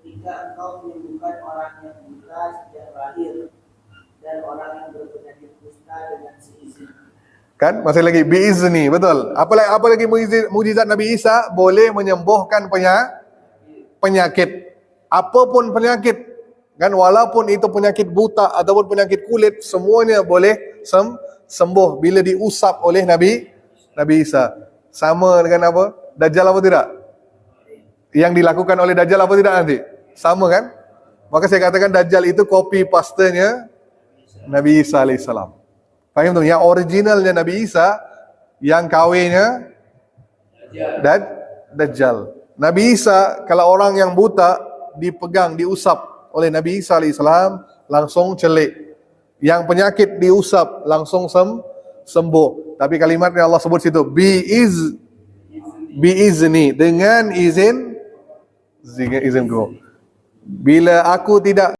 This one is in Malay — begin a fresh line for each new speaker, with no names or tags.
jika engkau menyembuhkan orang yang buta sejak lahir dan orang yang berpenyakit kusta dengan seizin.
Kan? Masih lagi biizni, betul. Apa lagi apa lagi mujizat, Nabi Isa boleh menyembuhkan penya, penyakit. Apapun penyakit. Kan walaupun itu penyakit buta ataupun penyakit kulit semuanya boleh sem, sembuh bila diusap oleh Nabi Nabi Isa. Sama dengan apa? Dajjal apa tidak? Yang dilakukan oleh Dajjal apa tidak nanti? Sama kan? Maka saya katakan Dajjal itu copy pastenya Nabi Isa alaihissalam. Faham tu? Yang originalnya Nabi Isa, yang kawinnya Daj Dajjal. Nabi Isa, kalau orang yang buta dipegang, diusap oleh Nabi Isa AS, langsung celik. Yang penyakit diusap, langsung sem sembuh. Tapi kalimatnya Allah sebut situ, bi iz bi izni dengan izin izin izinku. Bila aku tidak